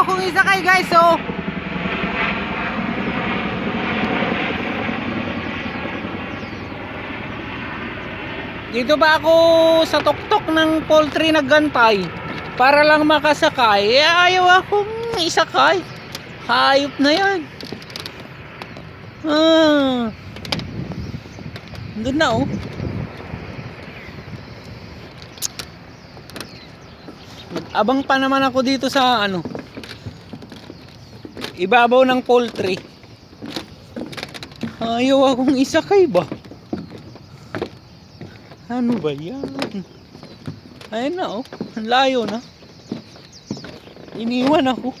akong isakay guys so. Dito ba ako sa tuktok ng poultry naggantay para lang makasakay? Eh, ayaw akong isakay. Hayop na yan. Ah, doon na oh. Abang pa naman ako dito sa ano Ibabaw ng poultry. Ayaw akong isakay ba? Ano ba yan? Ayun na oh. Layo na. Iniwan ako.